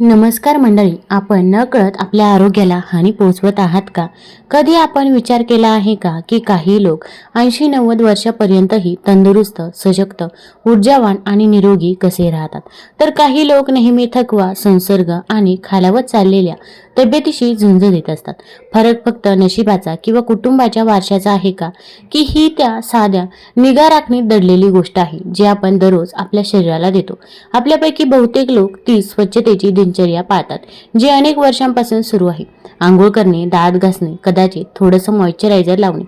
नमस्कार मंडळी आपण न कळत आपल्या आरोग्याला हानी पोहोचवत आहात का? कधी आपण विचार केला आहे का की काही लोक ऐंशी नव्वद वर्षापर्यंतही तंदुरुस्त सशक्त ऊर्जावान आणि निरोगी कसे राहतात? तर काही लोक नेहमी थकवा संसर्ग आणि खालावत चाललेल्या तब्येतीशी झुंज देत असतात. फरक फक्त नशिबाचा किंवा कुटुंबाच्या वारशाचा आहे का? की ही त्या साध्या निगा राखणीत दडलेली गोष्ट आहे जी आपण दररोज आपल्या शरीराला देतो. आपल्यापैकी बहुतेक लोक ती स्वच्छतेची दिनचर्या पाळतात जी अनेक वर्षांपासून सुरू आहे. आंघोळ करणे दात घासणे कदाचित थोडंसं मॉइश्चरायझर लावणे.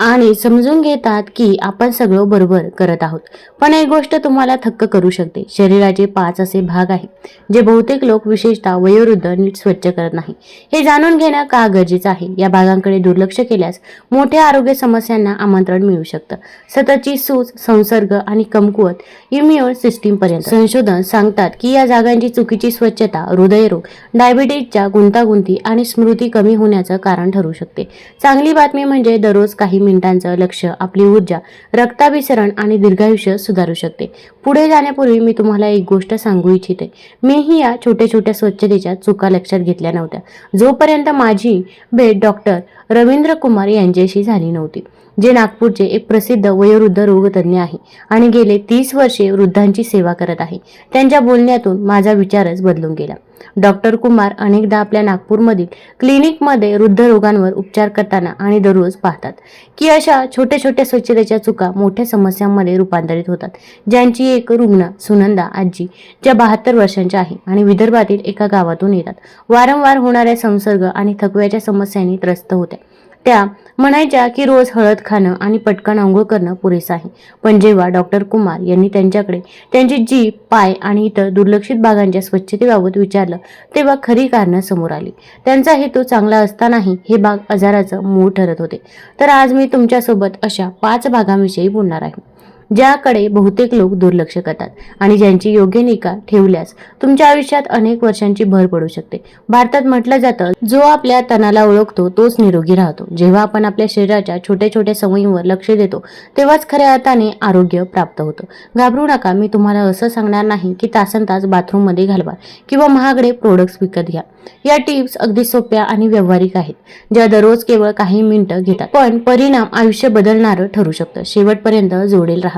आणि समजून घेतात की आपण सगळं बरोबर करत आहोत. पण एक गोष्ट तुम्हाला थक्क करू शकते. शरीराचे पाच असे भाग आहेत जे बहुतेक लोक विशेषतः वयोवृद्ध नीट स्वच्छ करत नाही. हे जाणून घेणं का गरजेचं आहे? या भागांकडे दुर्लक्ष केल्यास मोठ्या आरोग्य समस्यांना आमंत्रण मिळू शकतं. सततची सूज संसर्ग आणि कमकुवत इम्युन सिस्टीमपर्यंत. संशोधन सांगतात की या जागांची चुकीची स्वच्छता हृदयरोग डायबिटीजच्या गुंतागुंती आणि स्मृती कमी होण्याचं कारण ठरू शकते. चांगली बातमी म्हणजे दररोज काही मिनिटांचं लक्ष आपली ऊर्जा रक्ताभिसरण आणि दीर्घायुष्य सुधारू शकते. पुढे जाण्यापूर्वी मी तुम्हाला एक गोष्ट सांगू इच्छिते. मीही या छोट्या छोट्या स्वच्छतेच्या चुका लक्षात घेतल्या नव्हत्या. जोपर्यंत माझी भेट डॉक्टर रवींद्र कुमार यांच्याशी झाली नव्हती. जे नागपूरचे एक प्रसिद्ध वयोवृद्ध रोगतज्ञ आहे आणि गेले तीस वर्षे वृद्धांची सेवा करत आहे. त्यांच्या बोलण्यातून माझा विचारच बदलून गेला. डॉक्टर कुमार अनेकदा आपल्या नागपूरमधील क्लिनिकमध्ये वृद्ध रोगांवर उपचार करताना आणि दररोज पाहतात की अशा छोट्या छोट्या स्वच्छतेच्या चुका मोठ्या समस्यांमध्ये रूपांतरित होतात. ज्यांची एक रुग्ण सुनंदा आजी ज्या बहात्तर वर्षांच्या आहे आणि विदर्भातील एका गावातून येतात. वारंवार होणाऱ्या संसर्ग आणि थकव्याच्या समस्यांनी त्रस्त होत्या. त्या म्हणायच्या की रोज हळद खाणं आणि पटकन आंघोळ करणं पुरेसं आहे. पण जेव्हा डॉक्टर कुमार यांनी त्यांच्याकडे त्यांची जीभ पाय आणि इतर दुर्लक्षित भागांच्या स्वच्छतेबाबत विचारलं तेव्हा खरी कारणं समोर आली. त्यांचा हेतू चांगला असतानाही हे भाग आजाराचं मूळ ठरत होते. तर आज मी तुमच्यासोबत अशा पाच भागांविषयी बोलणार आहे. ज्याकडे बहुतेक लोक दुर्लक्ष करतात आणि ज्यांची योग्य निका ठेवल्यास तुमच्या आयुष्यात अनेक वर्षांची भर पडू शकते. भारतात म्हटलं जातं जो आपल्या तणाला ओळखतो तोच निरोगी राहतो. जेव्हा आपण आपल्या शरीराच्या छोट्या छोट्या सवयींवर लक्ष देतो तेव्हाच खऱ्या अर्थाने आरोग्य प्राप्त होतं. घाबरू नका मी तुम्हाला असं सांगणार नाही की तासन तास बाथरूममध्ये घालवा किंवा महागडे प्रोडक्ट्स विकत घ्या. या टिप्स अगदी सोप्या आणि व्यावहारिक आहेत ज्या दररोज केवळ काही मिनिटं घेतात. पण परिणाम आयुष्य बदलणारं ठरू शकतं. शेवटपर्यंत जोडेल राहा.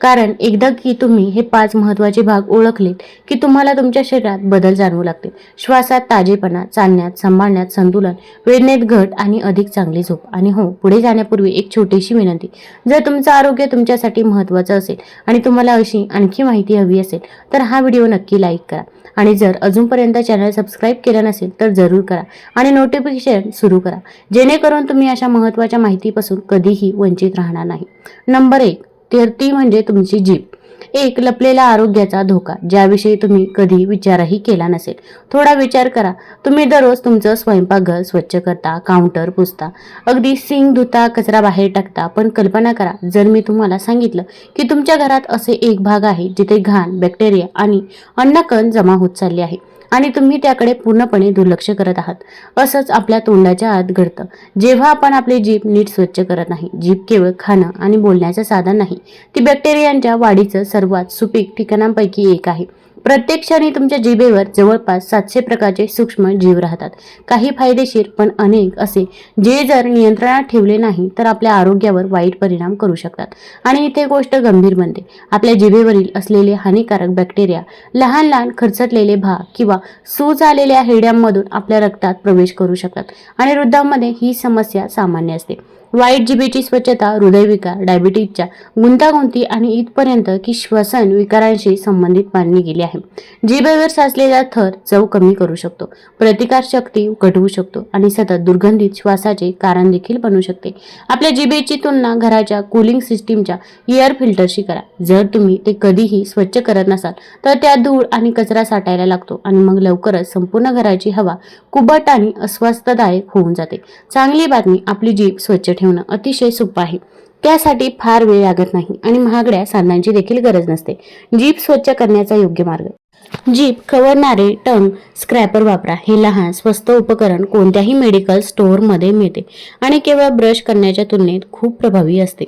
कारण एकदा की तुम्ही हे पाच महत्त्वाचे भाग ओळखलेत की तुम्हाला तुमच्या शरीरात बदल जाणवू लागतील. श्वासात ताजेपणा चालण्यात सांभाळण्यात संतुलन वेदनेत घट आणि अधिक चांगली झोप. आणि हो पुढे जाण्यापूर्वी एक छोटीशी विनंती. जर तुमचं आरोग्य तुमच्यासाठी महत्त्वाचं असेल आणि तुम्हाला अशी आणखी माहिती हवी असेल तर हा व्हिडिओ नक्की लाईक करा. आणि जर अजूनपर्यंत चॅनल सबस्क्राईब केलं नसेल तर जरूर करा आणि नोटिफिकेशन सुरू करा. जेणेकरून तुम्ही अशा महत्त्वाच्या माहितीपासून कधीही वंचित राहणार नाही. नंबर एक ती म्हणजे तुमची जीभ. एक लपलेला आरोग्याचा धोका ज्याविषयी तुम्ही कधी विचारही केला नसेल. थोडा विचार करा. तुम्ही दररोज तुमचं स्वयंपाकघर स्वच्छ करता काउंटर पुसता अगदी सिंग धुता कचरा बाहेर टाकता पण कल्पना करा जर मी तुम्हाला सांगितलं की तुमच्या घरात असे एक भाग आहे जिथे घाण बॅक्टेरिया आणि अन्नकण जमा होत चालले आहे. आणि तुम्ही त्याकडे पूर्णपणे दुर्लक्ष करत आहात. असंच आपल्या तोंडाच्या आत घडतं. जेव्हा आपण आपली जीभ नीट स्वच्छ करत नाही जीभ केवळ खाणं आणि बोलण्याचं साधन नाही ती बॅक्टेरियांच्या वाढीचं सर्वात सुपीक ठिकाणांपैकी एक आहे. प्रत्येक क्षणी तुमच्या जिभेवर जवळपास सातशे प्रकारचे सूक्ष्म जीव राहतात. काही फायदेशीर पण अनेक असे. जे जर नियंत्रणात ठेवले नाही तर आपल्या आरोग्यावर वाईट परिणाम करू शकतात. आणि इथे गोष्ट गंभीर बनते. आपल्या जिभेवरील असलेले हानिकारक बॅक्टेरिया लहान लहान खरचटलेले भाग किंवा सूज आलेल्या हेड्यांमधून आपल्या रक्तात प्रवेश करू शकतात. आणि वृद्धांमध्ये ही समस्या सामान्य असते. वाईट जिभेची स्वच्छता हृदयविकार डायबिटीजच्या गुंतागुंती आणि इथपर्यंत की श्वसन विकारांशी संबंधित मानली गेली आहे. जिभेवर साचलेला थर चव कमी करू शकतो प्रतिकारशक्ती घटवू शकतो आणि सतत दुर्गंधित श्वासाचे कारण देखील बनू शकते. आपल्या जिभेची तुलना घराच्या कूलिंग सिस्टीमच्या एअर फिल्टरशी करा. जर तुम्ही ते कधीही स्वच्छ करत नसाल तर त्यात धूळ आणि कचरा साठायला लागतो आणि मग लवकरच संपूर्ण घराची हवा कुबट आणि अस्वस्थदायक होऊन जाते. चांगली बातमी आपली जीभ स्वच्छ ठेवा. ठेवणं अतिशय सोपं आहे. त्यासाठी फार वेळ लागत नाही आणि महागड्या साधनांची देखील गरज नसते. जीप स्वच्छ करण्याचा योग्य मार्ग. जीप खवरणारे टंग स्क्रॅपर वापरा. हे लहान स्वस्त उपकरण कोणत्याही मेडिकल स्टोअरमध्ये मिळते आणि केवळ ब्रश करण्याच्या तुलनेत खूप प्रभावी असते.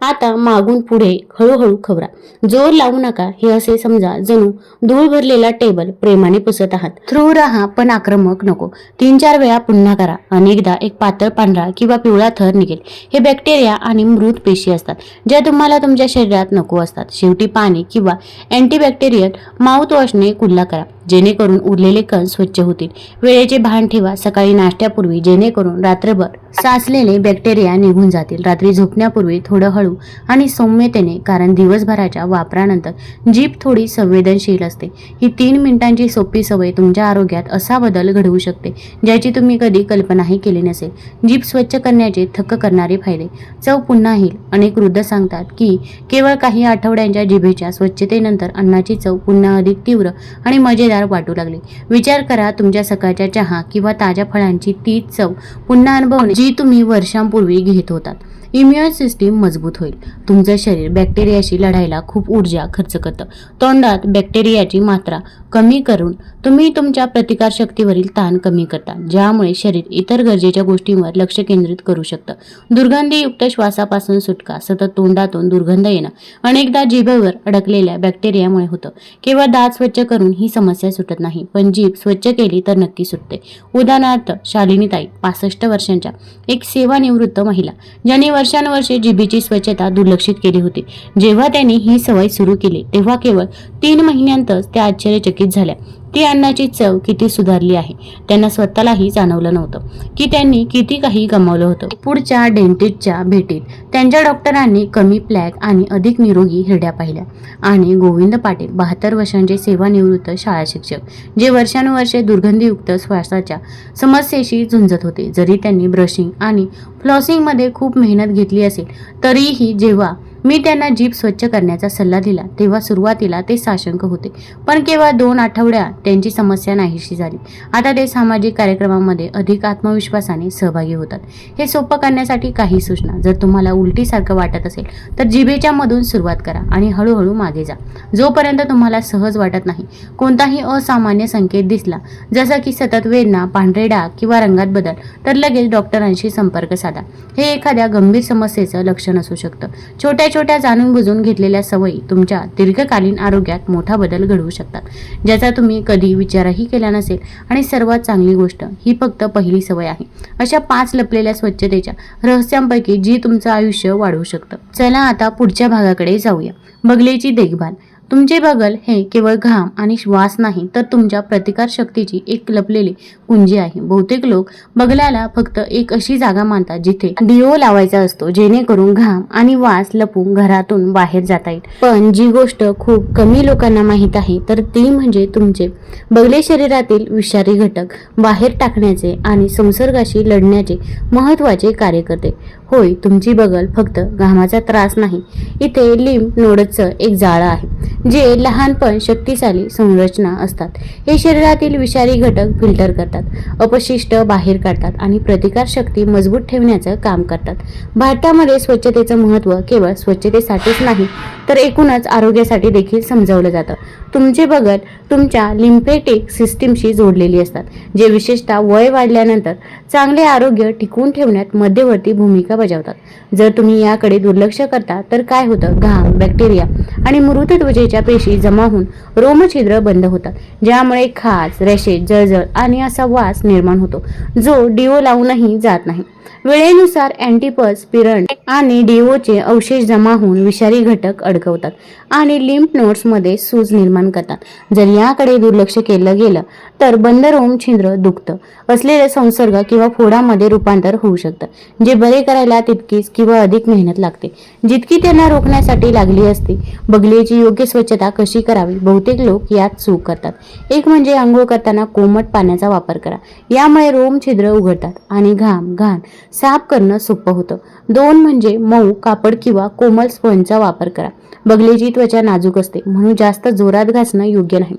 आता मागून पुढे हळूहळू खवरा जोर लावू नका हे असे समजा जणू धूळ भरलेला टेबल प्रेमाने पुसत आहात. थ्रू राहा पण आक्रमक नको. तीन चार वेळा पुन्हा करा. अनेकदा एक पातळ पांढरा किंवा पिवळा थर निघेल. हे बॅक्टेरिया आणि मृत पेशी असतात ज्या तुम्हाला तुमच्या शरीरात नको असतात. शेवटी पाणी किंवा अँटीबॅक्टेरियल माउथवॉशने कुल्ला करा. जेणेकरून उरलेले कण स्वच्छ होतील. वेळेचे भान ठेवा. सकाळी नाश्त्यापूर्वी जेणेकरून रात्रभर साचलेले बॅक्टेरिया निघून जातील. रात्री झोपण्यापूर्वी थोडं हळू आणि सौम्यतेने कारण दिवसभराच्या वापरानंतर जीभ थोडी संवेदनशील असते. ही तीन मिनिटांची सोपी सवय तुमच्या आरोग्यात असा बदल घडवू शकते ज्याची तुम्ही कधी कल्पनाही केली नसेल. जीभ स्वच्छ करण्याचे थक्क करणारे फायदे. चव पुन्हा येईल. अनेक वृद्ध सांगतात की केवळ काही आठवड्यांच्या जिभेच्या स्वच्छतेनंतर अन्नाची चव पुन्हा अधिक तीव्र आणि मजेदार वाटू लागली. विचार करा तुमच्या सकाळच्या चहा किंवा ताज्या फळांची तीच चव पुन्हा अनुभवणे जी तुम्ही वर्षांपूर्वी घेत होतात. इम्युन सिस्टीम मजबूत होईल. तुमचं शरीर बॅक्टेरियाशी लढायला खूप ऊर्जा खर्च करतं. तोंडात बॅक्टेरियाची मात्रा कमी करून तुम्ही तुमच्या प्रतिकारशक्तीवरील ताण कमी करता ज्यामुळे शरीर इतर गरजेच्या गोष्टींवर लक्ष केंद्रित करू शकतं. दुर्गंधीयुक्त श्वासापासून सुटका सतत तोंडातून दुर्गंध येणं अनेकदा जिभेवर अडकलेल्या बॅक्टेरियामुळे होतं. केवळ दात स्वच्छ करून ही समस्या सुटत नाही पण जीभ स्वच्छ केली तर नक्की सुटते. उदाहरणार्थ शालिनीताई पासष्ट वर्षांच्या एक सेवानिवृत्त महिला ज्यांनी वर्षानुवर्षे जिभेची स्वच्छता दुर्लक्षित केली होती. जेव्हा त्यांनी ही सवय सुरू केली तेव्हा केवळ तीन महिन्यांतच त्या आश्चर्यचकित झाल्या. ती अन्नाची चव किती सुधारली आहे? त्यांना स्वतःलाही जाणवलं नव्हतं की त्यांनी किती काही गमावलं होतं. पुढच्या डेंटिस्टच्या भेटीत त्यांच्या डॉक्टरांनी कमी प्लॅक आणि अधिक निरोगी हिरड्या पाहिल्या. आणि गोविंद पाटील बहात्तर वर्षांचे सेवानिवृत्त शाळा शिक्षक जे वर्षानुवर्षे दुर्गंधीयुक्त श्वासाच्या समस्येशी झुंजत होते. जरी त्यांनी ब्रशिंग आणि फ्लॉसिंगमध्ये खूप मेहनत घेतली असेल तरीही जेव्हा मी त्यांना जीभ स्वच्छ करण्याचा सल्ला दिला. तेव्हा सुरुवातीला ते साशंक होते. पण केवळ दोन आठवड्यात त्यांची समस्या नाहीशी झाली. आता ते सामाजिक कार्यक्रमामध्ये अधिक आत्मविश्वासाने सहभागी होतात. हे सोपं करण्यासाठी काही सूचना. जर तुम्हाला उलटीसारखं वाटत असेल तर जिभेच्या मधून सुरुवात करा आणि हळूहळू मागे जा. जोपर्यंत तुम्हाला सहज वाटत नाही कोणताही असामान्य संकेत दिसला जसा की सतत वेदना पांढरे डाग किंवा रंगात बदल तर लगेच डॉक्टरांशी संपर्क साधा. हे एखाद्या गंभीर समस्येचं लक्षण असू शकतं. छोट्या छोट्या जाणून बुजून घेतलेल्या सवयी तुमच्या दीर्घकालीन आरोग्यात मोठा बदल घडवू शकतात ज्याचा तुम्ही कधी विचारही केला नसेल. आणि सर्वात चांगली गोष्ट ही फक्त पहिली सवय आहे. अशा पाच लपलेल्या स्वच्छतेच्या रहस्यांपैकी जी तुमचं आयुष्य वाढवू शकतं. चला आता पुढच्या भागाकडे जाऊया. बगलेची देखभाल. तुमचे बगल हे केवळ घाम आणि श्वास नाही तर तुमच्या प्रतिकार शक्तीची एक लपलेली कुंजी आहे. बहुतेक लोक बगल्याला फक्त एक अशी जागा मानतात जिथे डिओ लावायचा असतो जेणेकरून घाम आणि वास लपून घरातून बाहेर जाता येईल. पण जी गोष्ट खूप कमी लोकांना माहीत आहे तर ती म्हणजे तुमचे बगले शरीरातील विषारी घटक बाहेर टाकण्याचे आणि संसर्गाशी लढण्याचे महत्त्वाचे कार्य करते होय तुमची बगल फक्त घामाचा त्रास नाही. इथे लिंब नोडचं एक जाळं आहे जे लहान पण शक्तिशाली संरचना असतात. हे शरीरातील विषारी घटक फिल्टर करतात अपशिष्ट बाहेर काढतात आणि प्रतिकारशक्ती मजबूत ठेवण्याचं काम करतात. भारतामध्ये स्वच्छतेचं महत्त्व केवळ स्वच्छतेसाठीच नाही तर एकूणच आरोग्यासाठी देखील समजावलं जातं. तुमचे बगल तुमच्या लिम्फेटिक सिस्टीमशी जोडलेली असतात जे विशेषतः वय वाढल्यानंतर चांगले आरोग्य टिकवून ठेवण्यात मध्यवर्ती भूमिका बजावतात. जर तुम्ही याकडे दुर्लक्ष करता तर काय होतं? घाम बॅक्टेरिया आणि मृत त्वचेच्या पेशी जमा होऊन रोमछिद्र बंद होतात ज्यामुळे खाज रेषेत जळजळ आणि असा वास निर्माण होतो जो डिओ लावूनही जात नाही. वेळेनुसार अँटीपस पिरण आणि डिओचे अवशेष जमा होऊन विषारी घटक अडकवतात आणि लिम्फ नोड्समध्ये सूज निर्माण करतात. जर याकडे दुर्लक्ष केलं गेलं तर बंद रोम छिद्र दुखतं. असलेले संसर्ग किंवा फोडामध्ये रूपांतर होऊ शकतं जे बरे करायला तितकीच किंवा अधिक मेहनत लागते. जितकी त्यांना रोखण्यासाठी लागली असते बगलेची योग्य स्वच्छता कशी करावी? बहुतेक लोक यात चूक करतात. एक म्हणजे आंघोळ करताना कोमट पाण्याचा वापर करा. यामुळे रोम छिद्र उघडतात आणि घाम घाण साफ करणं सोपं होतं. दोन म्हणजे मऊ कापड किंवा कोमल स्पंजचा वापर करा. बगलेची त्वचा नाजूक असते म्हणून जास्त जोरात घासणं योग्य नाही.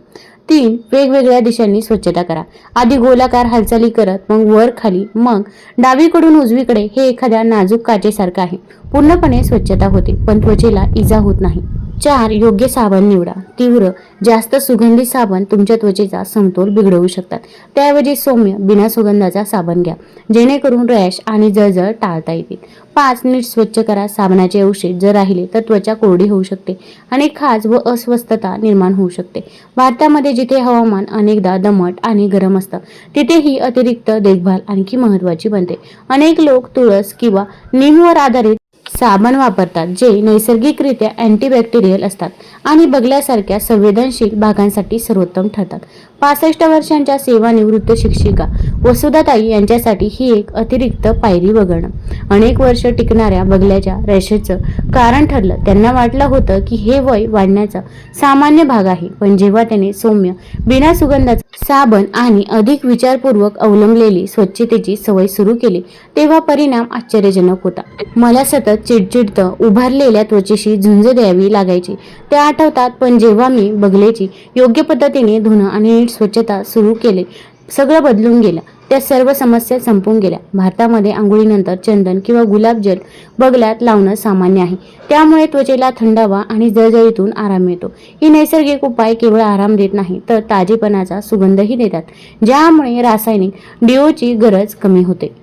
तीन वेगवेगळ्या दिशांनी स्वच्छता करा. आधी गोलाकार हालचाली करत मग वर खाली मग डावीकडून उजवीकडे हे एखाद्या नाजूक काचेसारखं आहे. पूर्णपणे स्वच्छता होते पण त्वचेला इजा होत नाही. चार योग्य साबण निवडा. तीव्र जास्त सुगंधी साबण तुमच्या त्वचेचा समतोल बिघडवू शकतात. त्याऐवजी सौम्य बिना सुगंधाचा साबण घ्या. जेणेकरून रॅश आणि जळजळ टाळता येतील. पाच नीट स्वच्छ करा. साबणाचे अवशेष जर राहिले तर त्वचा कोरडी होऊ शकते आणि खाज व अस्वस्थता निर्माण होऊ शकते. भारतामध्ये जिथे हवामान अनेकदा दमट आणि गरम असतं तिथे ही अतिरिक्त देखभाल आणखी महत्त्वाची बनते. अनेक लोक तुळस किंवा निमवर आधारित साबण वापरतात जे नैसर्गिकरित्या अँटीबॅक्टेरियल असतात आणि बगल्यासारख्या संवेदनशील भागांसाठी सर्वोत्तम ठरतात. पासष्ट वर्षांच्या सेवानिवृत्त शिक्षिका वसुधाताई यांच्यासाठी ही एक अतिरिक्त पायरी वगळणं. अनेक वर्ष टिकणाऱ्या बगल्याच्या रेषेचं कारण ठरलं. त्यांना वाटलं होतं की हे वय वाढण्याचा सामान्य भाग आहे. पण जेव्हा त्याने सौम्य बिना सुगंधाचं साबण आणि अधिक विचारपूर्वक अवलंबलेली स्वच्छतेची सवय सुरू केली तेव्हा परिणाम आश्चर्यजनक होता. मला सतत चिडचिडतं उभारलेल्या त्वचेशी झुंज द्यावी लागायची. ते आठवतात पण जेव्हा मी बगलेची योग्य पद्धतीने धुणं आणि नीट स्वच्छता सुरू केली. सगळं बदलून गेलं. त्या सर्व समस्या संपून गेल्या. भारतामध्ये आंघोळीनंतर चंदन किंवा गुलाबजल बगल्यात लावणं सामान्य आहे. त्यामुळे त्वचेला थंडावा आणि जळजळीतून आराम मिळतो. ही नैसर्गिक उपाय केवळ आराम देत नाही तर ताजेपणाचा सुगंधही देतात. ज्यामुळे रासायनिक डिओची गरज कमी होते.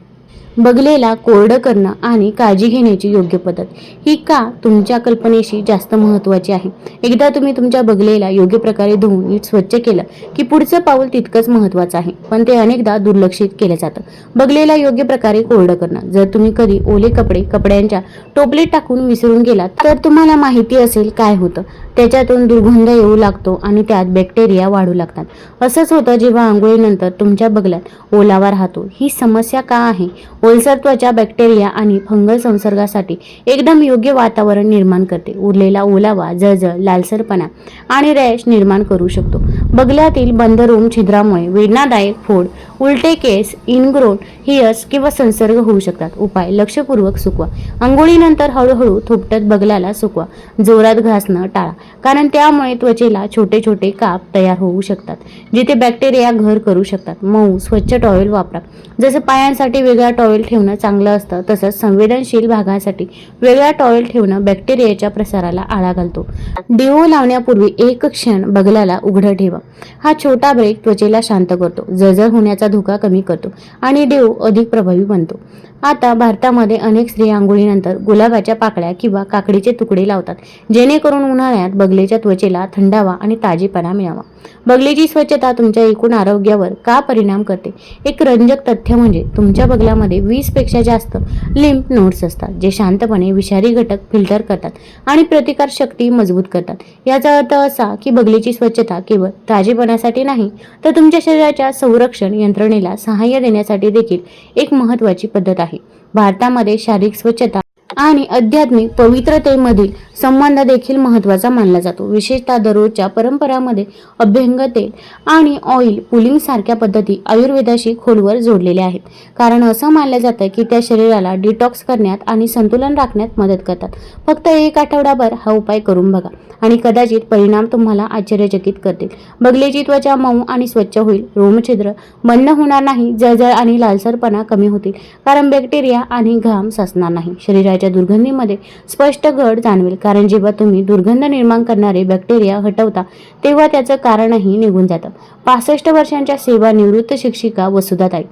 बगलेला कोरडं करणं आणि काळजी घेण्याची योग्य पद्धत. ही का तुमच्या कल्पनेशी जास्त महत्त्वाची आहे? एकदा तुम्ही तुमच्या बगलेला योग्य प्रकारे धुवून नीट स्वच्छ केलं की पुढचं पाऊल तितकंच महत्त्वाचं आहे. पण ते अनेकदा दुर्लक्षित केलं जातं. बगलेला योग्य प्रकारे कोरडं करणं. जर तुम्ही कधी ओले कपडे कपड्यांच्या टोपलीत टाकून विसरून गेलात तर तुम्हाला माहिती असेल काय होतं. त्याच्यातून दुर्गंध येऊ लागतो आणि त्यात बॅक्टेरिया वाढू लागतात. असंच होतं जेव्हा आंघोळीनंतर तुमच्या बगल्यात ओलावा राहतो. ही समस्या का आहे? ओलसर त्वचा बॅक्टेरिया आणि फंगल संसर्गासाठी एकदम योग्य वातावरण निर्माण करते. उरलेला ओलावा जळजळ लालसरपणा आणि रॅश निर्माण करू शकतो. बगल्यातील बंदरूम छिद्रामुळे वेदनादायक फोड उलटे केस इनग्रोन हियस किंवा संसर्ग होऊ शकतात. उपाय लक्षपूर्वक सुकवा. आंघोळीनंतर हळूहळू थोपटत बगलाला सुकवा. जोरात घासणं टाळा. कारण त्यामुळे त्वचेला छोटे छोटे काप तयार होऊ शकतात जिथे बॅक्टेरिया घर करू शकतात. मऊ स्वच्छ टॉवेल वापरा. जसं पायांसाठी वेगळा टॉवेल ठेवणं चांगलं असतं तसंच संवेदनशील भागासाठी वेगळा टॉवेल ठेवणं बॅक्टेरियाच्या प्रसाराला आळा घालतो. डिओ लावण्यापूर्वी एक क्षण बगलाला उघडं ठेवा. हा छोटा ब्रेक त्वचेला शांत करतो. जळजळ होण्याचा धोका कमी करतो आणि देव अधिक प्रभावी बनतो. आता भारतामध्ये अनेक स्त्रिया आंघोळीनंतर गुलाबाच्या पाकळ्या किंवा काकडीचे तुकडे लावतात जेणेकरून उन्हाळ्यात बगलेच्या त्वचेला थंडावा आणि ताजेपणा मिळावा. बगलेची स्वच्छता तुमच्या एकूण आरोग्यावर का परिणाम करते? एक रंजक तथ्य म्हणजे तुमच्या बगलामध्ये वीसपेक्षा जास्त लिम्प नोड्स असतात जे शांतपणे विषारी घटक फिल्टर करतात आणि प्रतिकार शक्ती मजबूत करतात. याचा अर्थ असा की बगलेची स्वच्छता केवळ ताजेपणासाठी नाही तर तुमच्या शरीराच्या संरक्षण यंत्रणेला सहाय्य देण्यासाठी देखील एक महत्त्वाची पद्धत आहे. भारतामध्ये शारीरिक स्वच्छता आणि आध्यात्मिक पवित्रतेमधील संबंध देखील महत्त्वाचा मानला जातो. विशेषतः दररोजच्या परंपरामध्ये अभ्यंग तेल आणि ऑइल पुलिंग सारख्या पद्धती आयुर्वेदाशी खोलवर जोडलेल्या आहेत. कारण असं मानलं जातं की त्या शरीराला डिटॉक्स करण्यात आणि संतुलन राखण्यात मदत करतात. फक्त एक आठवडाभर हा उपाय करून बघा. आणि कदाचित परिणाम तुम्हाला आश्चर्यचकित करतील. बगलेची त्वचा मऊ आणि स्वच्छ होईल. रोमछिद्र बंद होणार नाही. जळजळ आणि लालसरपणा कमी होतील. कारण बॅक्टेरिया आणि घाम साचणार नाही. शरीराच्या दुर्गंधीमध्ये स्पष्ट घट जाणवेल. कारण जेव्हा तुम्ही दुर्गंध निर्माण करणारे बॅक्टेरिया हटवता तेव्हा त्याचं कारणही निघून जातं. पासष्ट वर्षांच्या सेवानिवृत्त शिक्षिका वसुधाताई.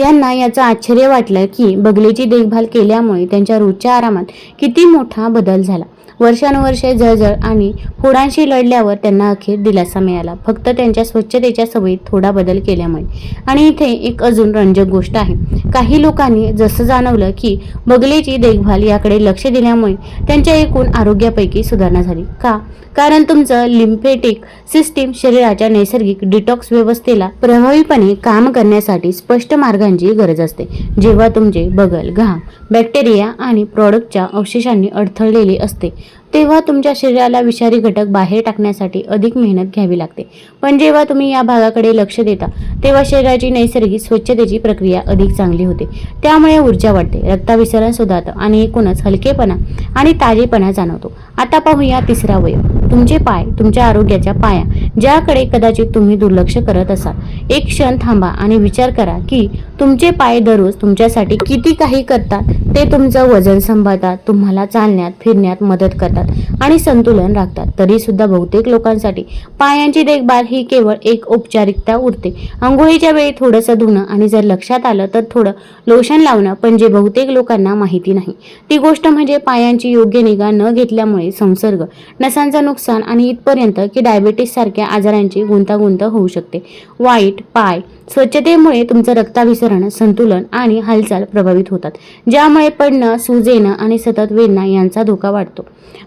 यांना याचं आश्चर्य वाटलं की बगलेची देखभाल केल्यामुळे त्यांच्या रोजच्या आरामात किती मोठा बदल झाला. वर्षानुवर्षे जळजळ आणि फोडांशी लढल्यावर त्यांना अखेर दिलासा मिळाला. फक्त त्यांच्या स्वच्छतेच्या सवयीत थोडा बदल केल्यामुळे. आणि इथे एक अजून रंजक गोष्ट आहे. काही लोकांनी जसं जाणवलं की बगलेची देखभाल याकडे लक्ष दिल्यामुळे त्यांच्या एकूण आरोग्यापैकी सुधारणा झाली. का? कारण तुमचं लिम्फेटिक सिस्टीम शरीराच्या नैसर्गिक डिटॉक्स व्यवस्थेला प्रभावीपणे काम करण्यासाठी स्पष्ट मार्गांची गरज असते. जेव्हा तुमचे बगल घाम बॅक्टेरिया आणि प्रॉडक्टच्या अवशेषांनी अडथळलेले असते तेव्हा तुमच्या शरीराला विषारी घटक बाहेर टाकण्यासाठी अधिक मेहनत घ्यावी लागते. पण जेव्हा तुम्ही या भागाकडे लक्ष देता तेव्हा शरीराची नैसर्गिक स्वच्छतेची प्रक्रिया अधिक चांगली होते. त्यामुळे ऊर्जा वाढते रक्ताभिसरण सुधारतं आणि एकूणच हलकेपणा आणि ताजेपणा जाणवतो. आता पाहूया तिसरा वय. तुमचे पाय तुमच्या आरोग्याच्या पाया ज्याकडे कदाचित तुम्ही दुर्लक्ष करत असाल. एक क्षण थांबा आणि विचार करा की तुमचे पाय दररोज तुमच्यासाठी किती काही करतात ते तुमचं वजन सांभाळतात तुम्हाला चालण्यात फिरण्यात मदत करतात. करतात आणि संतुलन राखतात. तरी सुद्धा बहुतेक लोकांसाठी पायांची देखभाल ही केवळ एक औपचारिकता उरते. आंघोळीच्या वेळी थोडंसं धुणं आणि जर लक्षात आलं तर थोडं लोशन लावणं पण जे बहुतेक लोकांना माहिती नाही. ती गोष्ट म्हणजे पायांची योग्य निगा न घेतल्यामुळे संसर्ग नसांचं नुकसान आणि इथपर्यंत की डायबेटीस सारख्या आजारांची गुंतागुंत होऊ शकते. वाईट पाय स्वच्छतेमुळे तुमचं रक्ताभिसरण संतुलन आणि हालचाल प्रभावित होतात. ज्यामुळे पडणं सूज येणं आणि सतत वेदना यांचा धोका वाढतो.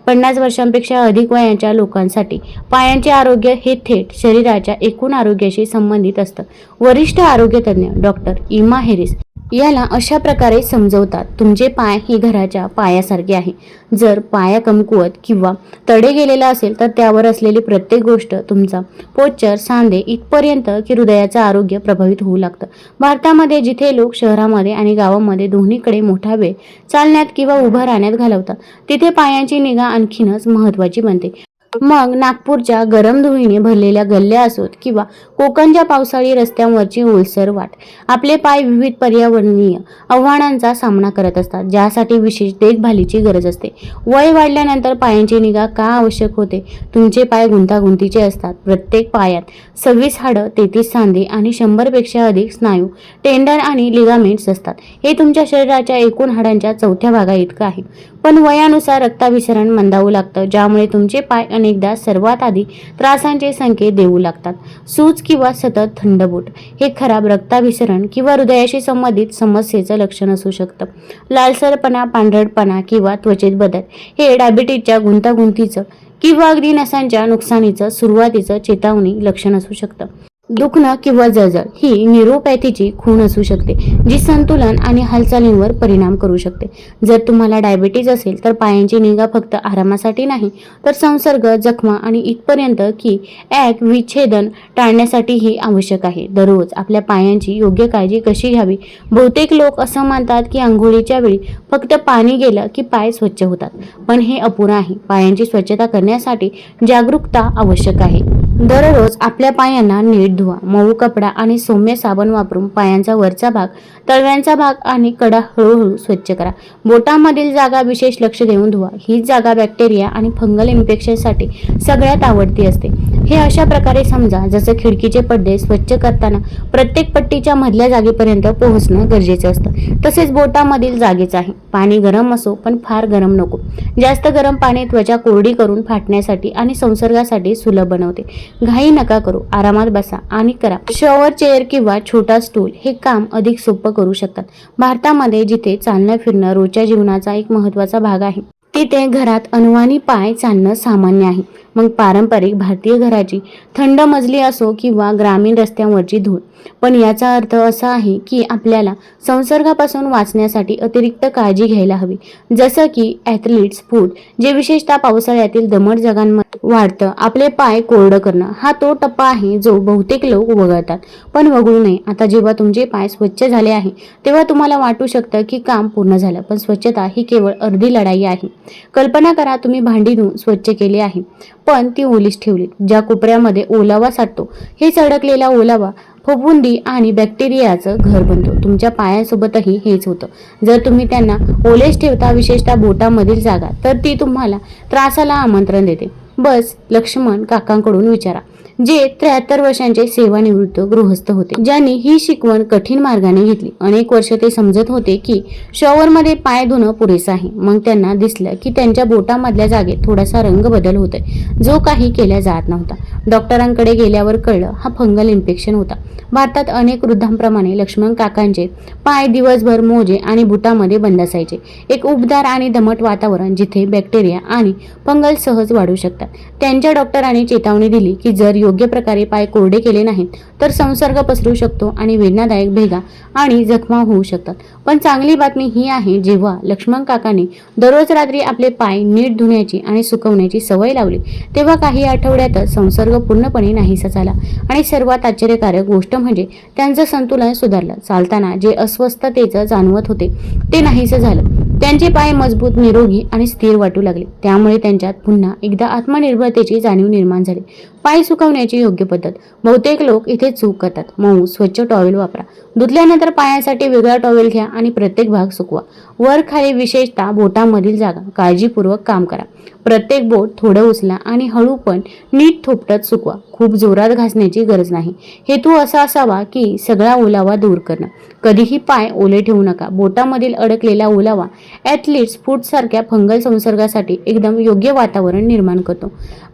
पन्नास वर्षांपेक्षा अधिक वयाच्या लोकांसाठी. पायांचे आरोग्य हे थेट शरीराच्या एकूण आरोग्याशी संबंधित असतं. वरिष्ठ आरोग्य तज्ज्ञ डॉक्टर इमा हेरिस याला अशा प्रकारे समजवतात तुमचे पाय ही घराच्या पायासारखे आहे. जर पाया कमकुवत किंवा तडे गेलेला असेल तर त्यावर असलेली प्रत्येक गोष्ट तुमचा पोच्चर सांधे इथपर्यंत की हृदयाचं आरोग्य प्रभावित होऊ लागतं. भारतामध्ये जिथे लोक शहरामध्ये आणि गावामध्ये दोन्हीकडे मोठा वेळ चालण्यात किंवा उभं राहण्यात घालवतात तिथे पायांची निगा आणखीनच महत्त्वाची बनते. मग नागपूरच्या गरम धुळीने भरलेल्या गल्ल्या असोत किंवा कोकणच्या पावसाळी रस्त्यांवरची ओलसर वाट. आपले पाय विविध पर्यावरणीय आव्हानांचा सामना करत असतात ज्यासाठी विशेष देखभालीची गरज असते. वय वाढल्यानंतर पायांची निगा का आवश्यक होते? तुमचे पाय गुंतागुंतीचे असतात. प्रत्येक पायात सव्वीस हाडं तेहतीस सांधे आणि शंभरपेक्षा अधिक स्नायू टेंडर आणि लिगामेंट्स असतात. हे तुमच्या शरीराच्या एकूण हाडांच्या चौथ्या भागा इतकं आहे. पण वयानुसार रक्ताभिसरण मंदावू लागतं ज्यामुळे तुमचे पाय अनेकदा सर्वात आधी त्रासांचे संकेत देऊ लागतात. सूज किंवा सतत थंडबोट हे खराब रक्ताभिसरण किंवा हृदयाशी संबंधित समस्येचं लक्षण असू शकतं. लालसरपणा पांढरटपणा किंवा त्वचेत बदल हे डायबिटीजच्या गुंतागुंतीचं किंवा अगदी नसांच्या नुकसानीचं सुरुवातीचं चेतावणी लक्षण असू शकतं. दुखणं किंवा जळजळ ही न्यूरोपॅथीची खूण असू शकते जी संतुलन आणि हालचालींवर परिणाम करू शकते. जर तुम्हाला डायबिटीज असेल तर पायांची निगा फक्त आरामासाठी नाही तर संसर्ग जखमा आणि इथपर्यंत की ॲक विच्छेदन टाळण्यासाठीही आवश्यक आहे. दररोज आपल्या पायांची योग्य काळजी कशी घ्यावी? बहुतेक लोक असं मानतात की आंघोळीच्या वेळी फक्त पाणी गेलं की पाय स्वच्छ होतात पण हे अपुरं आहे. पायांची स्वच्छता करण्यासाठी जागरूकता आवश्यक आहे. दररोज आपल्या पायांना नीट धुवा मऊ कपडा आणि सौम्य साबण वापरून पायांचा वरचा भाग तळव्यांचा भाग आणि कडा हळूहळू स्वच्छ करा. बोटांमधील जागा विशेष लक्ष देऊन धुवा. हीच जागा बॅक्टेरिया आणि फंगल इन्फेक्शनसाठी सगळ्यात आवडती असते. हे अशा प्रकारे समजा जसं खिडकीचे पडदे स्वच्छ करताना प्रत्येक पट्टीच्या मधल्या जागेपर्यंत पोहोचणं गरजेचं असतं. तसेच बोटामधील जागेच आहे पाणी गरम असो पण फार गरम नको. जास्त गरम पाणी त्वचा कोरडी करून फाटण्यासाठी आणि संसर्गासाठी सुलभ बनवते. घाई नका करू. आरामात बसा. आणि करा. शॉवर चेअर किंवा छोटा स्टूल हे काम अधिक सोपं करू शकतात. भारतामध्ये जिथे चालणं फिरणं रोजच्या जीवनाचा एक महत्त्वाचा भाग आहे तिथे घरात अनुवानी पाय चालणं सामान्य आहे. मग पारंपरिक भारतीय घराची थंड मजली असो किंवा ग्रामीण रस्त्यांवरची धूळ. पण याचा अर्थ असा आहे की आपल्याला संसर्गापासून वाचण्यासाठी अतिरिक्त काळजी घ्यायला हवी. जसं की ॲथलीट्स फूड जे विशेषतः पावसाळ्यातील दमट जगांमध्ये वाढतं. आपले पाय कोरडं करणं. हा तो टप्पा आहे जो बहुतेक लोक वगळतात. पण वगळू नये. आता जेव्हा तुमचे पाय स्वच्छ झाले आहे तेव्हा तुम्हाला वाटू शकतं की काम पूर्ण झालं. पण स्वच्छता ही केवळ अर्धी लढाई आहे. कल्पना करा तुम्ही भांडी धुवून स्वच्छ केली आहे. पण ती ओलीच ठेवली. ज्या कोपऱ्यामध्ये ओलावा साठतो हे अडकलेला ओलावा फफुंदी आणि बॅक्टेरियाचं घर बनतो. तुमच्या पायांसोबतही हेच होतं. जर तुम्ही त्यांना ओलेस ठेवता विशेषतः बोटामधील जागा तर ती तुम्हाला त्रासाला आमंत्रण देते. बस लक्ष्मण काकांकडून विचारा. जे त्र्याहत्तर वर्षांचे सेवानिवृत्त गृहस्थ होते. ज्यांनी ही शिकवण कठीण मार्गाने घेतली. अनेक वर्ष ते समजत होते की शॉवरमध्ये पाय धुणं पुरेसं आहे. मग त्यांना दिसलं की त्यांच्या बोटामधल्या जागेत थोडासा रंग बदल होतोय. जो काही केला जात नव्हता. डॉक्टरांकडे गेल्यावर कळलं हा फंगल इन्फेक्शन होता. भारतात अनेक वृद्धांप्रमाणे लक्ष्मण काकांचे पाय दिवसभर मोजे आणि बुटामध्ये बंद असायचे एक उबदार आणि दमट वातावरण जिथे बॅक्टेरिया आणि फंगल सहज वाढू शकतात. त्यांच्या डॉक्टरांनी चेतावणी दिली की जर योग्य प्रकारे पाय कोरडे केले नाहीत तर संसर्ग पसरू शकतो आणि वेदनादायक भेगा आणि जखमा होऊ शकतात. पण चांगली बातमी ही आहे जेव्हा लक्ष्मण काकांनी दररोज रात्री आपले पाय नीट धुण्याची आणि सुकवण्याची सवय लावली तेव्हा काही आठवड्यातच संसर्ग पूर्णपणे नाहीसा झाला. आणि सर्वात आश्चर्यकारक गोष्ट म्हणजे त्यांचं संतुलन सुधारलं. चालताना जे अस्वस्थतेचं जाणवत होते ते नाहीसं झालं. त्यांचे पाय मजबूत निरोगी आणि स्थिर वाटू लागले. त्यामुळे त्यांच्यात पुन्हा एकदा आत्मनिर्भरतेची जाणीव निर्माण झाली. पाय सुकवण्याची योग्य पद्धत. बहुतेक लोक इथे चूक करतात. मऊ स्वच्छ टॉवेल वापरा. धुतल्यानंतर पायासाठी वेगळा टॉवेल घ्या आणि प्रत्येक भाग सुकवा. वर खाली विशेषतः बोटामधील जागा. काळजीपूर्वक काम करा. प्रत्येक बोट थोडं उचला आणि हळू पण नीट थोपटत सुकवा. खूप जोरात घासण्याची गरज नाही. हेतू असा असावा की सगळा ओलावा दूर करणं. कधीही पाय ओले ठेवू नका. बोटामधील अडकलेला ओलावा ॲथलीट्स फूटसारख्या फंगल संसर्गासाठी एकदम योग्य वातावरण निर्माण करतो.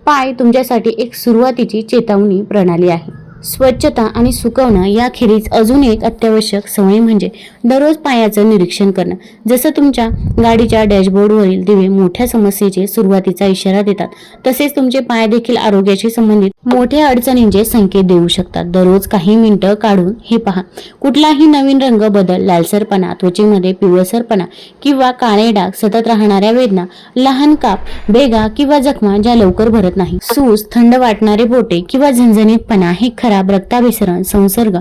पाय तुमच्यासाठी एक सुरुवातीची चेतावणी प्रणाली आहे. स्वच्छता आणि सुकवणं याखेरीज अजून एक अत्यावश्यक सवय म्हणजे दररोज पायाचं निरीक्षण करणं. जसं तुमच्या गाडीच्या डॅशबोर्डवरील दिवे मोठ्या समस्येचे सुरुवातीचा इशारा देतात तसेच तुमचे पाय देखील आरोग्याशी संबंधित मोठ्या अडचणींचे संकेत देऊ शकतात. दररोज काही मिनिटं काढून हे पहा. कुठलाही नवीन रंग बदल लालसरपणा त्वचेमध्ये पिवळसरपणा किंवा काळे डाग सतत राहणाऱ्या वेदना लहान काप बेगा किंवा जखमा ज्या लवकर भरत नाही. सूज थंड वाटणारे बोटे किंवा झणझणीतपणा हे खराब रक्ताभिसरण संसर्ग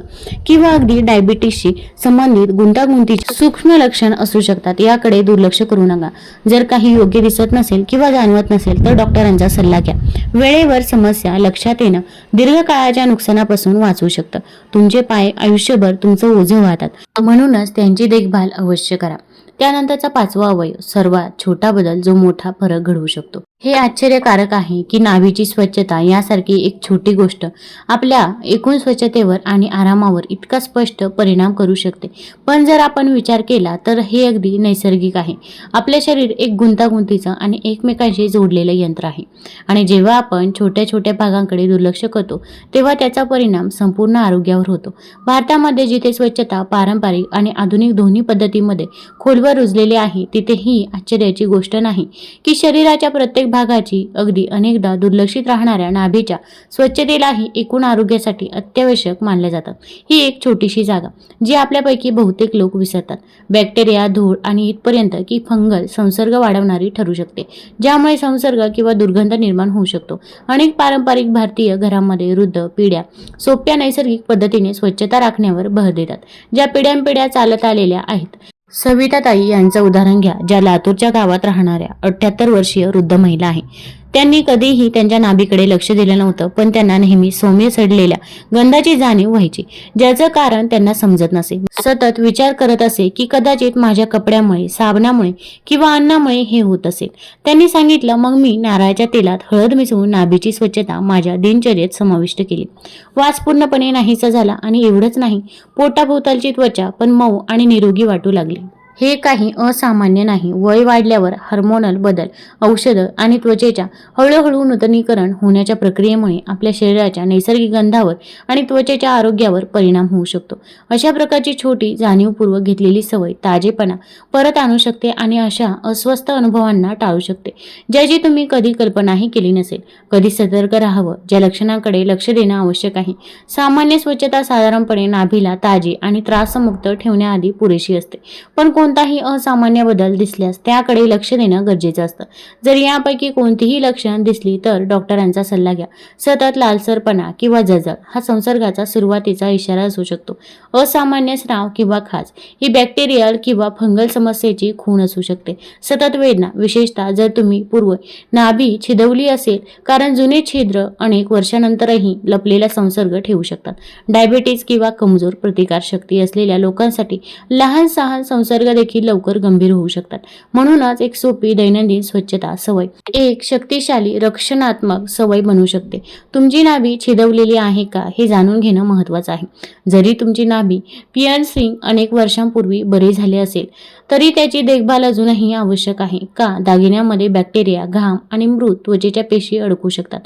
किंवा अगदी डायबिटीसशी संबंधित गुंतागुंतीचे सूक्ष्म लक्षण असू शकतात. याकडे दुर्लक्ष करू नका. जर काही योग्य दिसत नसेल किंवा जाणवत नसेल तर डॉक्टरांचा सल्ला घ्या. वेळेवर समस्या लक्षात येणं दीर्घकाळाच्या नुकसानापासून वाचवू शकतं. तुमचे पाय आयुष्यभर तुमचं ओझं वाहतात. म्हणूनच त्यांची देखभाल अवश्य करा. त्यानंतरचा पाचवा अवयव सर्वात छोटा बदल जो मोठा फरक घडवू शकतो. हे आश्चर्यकारक आहे की नाभीची स्वच्छता यासारखी एक छोटी गोष्ट आपल्या एकूण स्वच्छतेवर आणि आरामावर इतका स्पष्ट परिणाम करू शकते. पण जर आपण विचार केला तर हे अगदी नैसर्गिक आहे. आपले शरीर एक गुंतागुंतीचं आणि एकमेकांशी जोडलेलं यंत्र आहे. आणि जेव्हा आपण छोट्या छोट्या भागांकडे दुर्लक्ष करतो तेव्हा त्याचा परिणाम संपूर्ण आरोग्यावर होतो. भारतामध्ये जिथे स्वच्छता पारंपरिक आणि आधुनिक दोन्ही पद्धतीमध्ये खोलवर रुजलेली आहे तिथे ही आश्चर्याची गोष्ट नाही की शरीराच्या प्रत्येक भागाची अगदी अनेकदा दुर्लक्षित राहणाऱ्या नाभीच्या स्वच्छतेलाही एकूण आरोग्यासाठी अत्यावश्यक मानले जातात. ही एक छोटीशी जागा जी आपल्यापैकी बहुतेक लोक विसरतात. बॅक्टेरिया धूळ आणि इथपर्यंत की फंगल संसर्ग वाढवणारी ठरू शकते ज्यामुळे संसर्ग किंवा दुर्गंध निर्माण होऊ शकतो. अनेक पारंपरिक भारतीय घरांमध्ये वृद्ध पिढ्या सोप्या नैसर्गिक पद्धतीने स्वच्छता राखण्यावर भर देतात ज्या पिढ्यानपिढ्या चालत आलेल्या आहेत. सविताताई यांचं उदाहरण घ्या ज्या लातूरच्या गावात राहणाऱ्या अठ्ठ्याहत्तर वर्षीय वृद्ध महिला आहे. त्यांनी कधीही त्यांच्या नाभीकडे लक्ष दिलं नव्हतं पण त्यांना नेहमी सौम्य सडलेल्या गंधाची जाणीव व्हायची ज्याचं कारण त्यांना समजत नसे. सतत विचार करत असे की कदाचित माझ्या कपड्यामुळे साबणामुळे किंवा अन्नामुळे हे होत असेल. त्यांनी सांगितलं मग मी नारळाच्या तेलात हळद मिसळून नाभीची स्वच्छता माझ्या दिनचर्येत समाविष्ट केली. वास पूर्णपणे नाहीसा झाला आणि एवढंच नाही पोटाभोवतालची त्वचा पण मऊ आणि निरोगी वाटू लागली. हे काही असामान्य नाही. वय वाढल्यावर हार्मोनल बदल औषधं आणि त्वचेच्या हळूहळू नूतनीकरण होण्याच्या प्रक्रियेमुळे आपल्या शरीराच्या नैसर्गिक गंधावर आणि त्वचेच्या आरोग्यावर परिणाम होऊ शकतो. अशा प्रकारची छोटी जाणीवपूर्वक घेतलेली सवय ताजेपणा परत आणू शकते आणि अशा अस्वस्थ अनुभवांना टाळू शकते ज्याची तुम्ही कधी कल्पनाही केली नसेल. कधी सतर्क राहावं ज्या लक्षणांकडे लक्ष देणं आवश्यक आहे. सामान्य स्वच्छता साधारणपणे नाभीला ताजी आणि त्रासमुक्त ठेवण्याआधी पुरेशी असते. पण कोणताही असामान्य बदल दिसल्यास त्याकडे लक्ष देणं गरजेचं असतं. जर यापैकी कोणतीही लक्षण दिसली तर डॉक्टरांचा सल्ला घ्या. सतत लालसरपणा किंवा जळजळ हा संसर्गाचा सुरुवातीचा इशारा असू शकतो. असामान्य स्राव किंवा खाज ही बॅक्टेरियल किंवा फंगल समस्येची खूण असू शकते. सतत वेदना विशेषतः जर तुम्ही पूर्व नाभी छिदवली असेल कारण जुने छिद्र अनेक वर्षानंतरही लपलेला संसर्ग ठेवू शकतात. डायबिटीज किंवा कमजोर प्रतिकारशक्ती असलेल्या लोकांसाठी लहान सहान संसर्ग देखील लवकर गंभीर होऊ शकतात. म्हणूनच एक सोपी दैनंदिन स्वच्छता सवय एक शक्तिशाली रक्षणात्मक सवय बनू शकते. तुमची नाभी छिदवलेली आहे का हे जाणून घेणं महत्त्वाचं आहे. जरी तुमची नाभी पियन्सिंग अनेक वर्षांपूर्वी बरे झाले असेल तरी त्याची देखभाल अजूनही आवश्यक आहे का? दागिन्यामध्ये बॅक्टेरिया घाम आणि मृत त्वचेच्या पेशी अडकू शकतात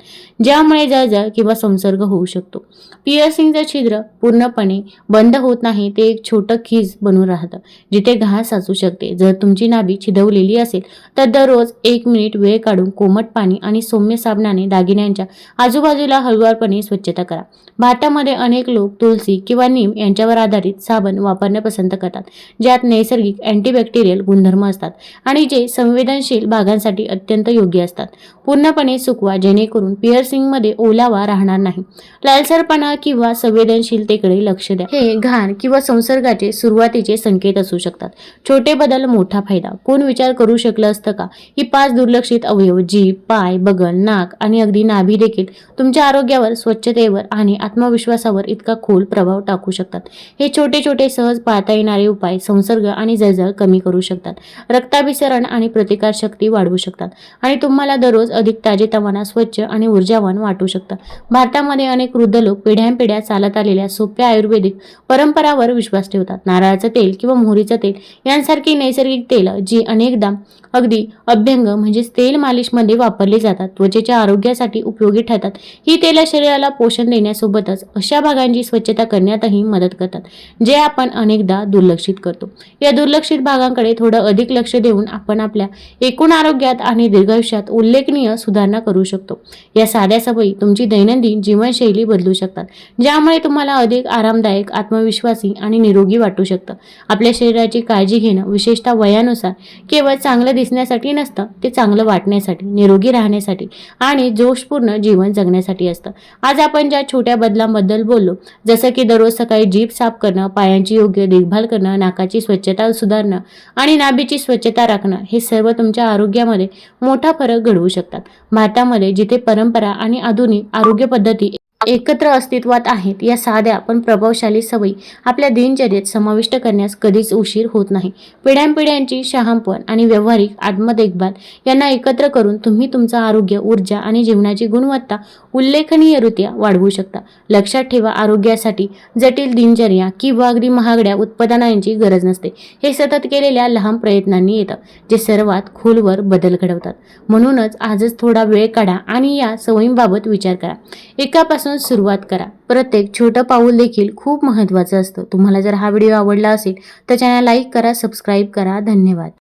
ज्यामुळे जळजळ किंवा संसर्ग होऊ शकतो. पियर्सिंगचं छिद्र पूर्णपणे बंद होत नाही ते एक छोटं खीज बनून राहतं जिथे घास साचू शकते. जर तुमची नाभी छिदवलेली असेल तर दररोज एक मिनिट वेळ काढून कोमट पाणी आणि सौम्य साबणाने दागिन्यांच्या आजूबाजूला हळूवारपणे स्वच्छता करा. भारतामध्ये अनेक लोक तुलसी किंवा नीम यांच्यावर आधारित साबण वापरणे पसंत करतात ज्यात नैसर्गिक अँटी अँटीबॅक्टेरियल गुणधर्म असतात आणि जे संवेदनशील भागांसाठी अत्यंत योग्य असतात. पूर्णपणे सुकवा जेणेकरून पिअर्सिंगमध्ये ओलावा राहणार नाही. लालसरपणा किंवा संवेदनशीलतेकडे लक्ष द्या. हे घाण किंवा संसर्गाचे सुरुवातीचे संकेत असू शकतात. छोटे बदल मोठा फायदा. कोण विचार करू शकलं असतं का? ही पाच दुर्लक्षित अवयव जीभ पाय बगल नाक आणि अगदी नाभी देखील तुमच्या आरोग्यावर स्वच्छतेवर आणि आत्मविश्वासावर इतका खोल प्रभाव टाकू शकतात. हे छोटे छोटे सहज पाहता येणारे उपाय संसर्ग आणि जळजळ कमी करू शकतात. रक्ताभिसरण आणि प्रतिकारशक्ती वाढवू शकतात. आणि तुम्हाला दररोज अधिक ताजेतवाना स्वच्छ आणि ऊर्जावान वाटू शकतात भारतामध्ये अनेक वृद्ध लोक पिढ्यानपिढ्या चालत आलेल्या सोप्या आयुर्वेदिक परंपरावर विश्वास ठेवतात. नारळाचं तेल किंवा मोहरीचं तेल यांसारखी नैसर्गिक तेल जी अनेकदा अगदी अभ्यंग म्हणजेच तेल मालिशमध्ये वापरली जातात त्वचेच्या आरोग्यासाठी उपयोगी ठरतात. ही तेल शरीराला पोषण देण्यासोबतच अशा भागांची स्वच्छता करण्यातही मदत करतात जे आपण अनेकदा दुर्लक्षित करतो. या दुर्लक्षित भागांकडे थोडं अधिक लक्ष देऊन आपण आपल्या एकूण आरोग्यात आणि दीर्घायुष्यात उल्लेखनीय सुधारणा करू शकतो. या साध्या सवयी तुमची दैनंदिन जीवनशैली बदलू शकतात ज्यामुळे तुम्हाला अधिक आरामदायक आत्मविश्वासी आणि निरोगी वाटू शकतं. आपल्या शरीराची काळजी घेणं विशेषतः वयानुसार केवळ चांगलं दिसण्यासाठी नसतं ते चांगलं वाटण्यासाठी निरोगी राहण्यासाठी आणि जोशपूर्ण जीवन जगण्यासाठी असतं. आज आपण ज्या छोट्या बदलांबद्दल बोललो जसं की दररोज सकाळी जीभ साफ करणं पायांची योग्य देखभाल करणं नाकाची स्वच्छता सुधारणं आणि नाभीची स्वच्छता राखणं हे सर्व तुमच्या आरोग्यामध्ये मोठा फरक घडवू शकतात. भारतामध्ये जिथे परंपरा आणि आधुनिक आरोग्य पद्धती एकत्र अस्तित्वात आहेत. या साध्या पण प्रभावशाली सवयी आपल्या दिनचर्येत समाविष्ट करण्यास कधीच उशीर होत नाही. पिढ्यानपिढ्यांची शहाणपण आणि व्यावहारिक आत्मदेखभाल यांना एकत्र करून तुम्ही तुमचं आरोग्य ऊर्जा आणि जीवनाची गुणवत्ता उल्लेखनीयरित्या वाढवू शकता. लक्षात ठेवा आरोग्यासाठी जटिल दिनचर्या किंवा अगदी महागड्या उत्पादनांची गरज नसते. हे सतत केलेल्या लहान प्रयत्नांनी येतं जे सर्वात खोलवर बदल घडवतात. म्हणूनच आजच थोडा वेळ काढा आणि या सवयींबाबत विचार करा. एकापासून सुरुवात करा. प्रत्येक छोटं पाऊल देखील खूप महत्त्वाचं असतं. तुम्हाला जर हा व्हिडिओ आवडला असेल तर चॅनल लाईक करा सबस्क्राईब करा. धन्यवाद.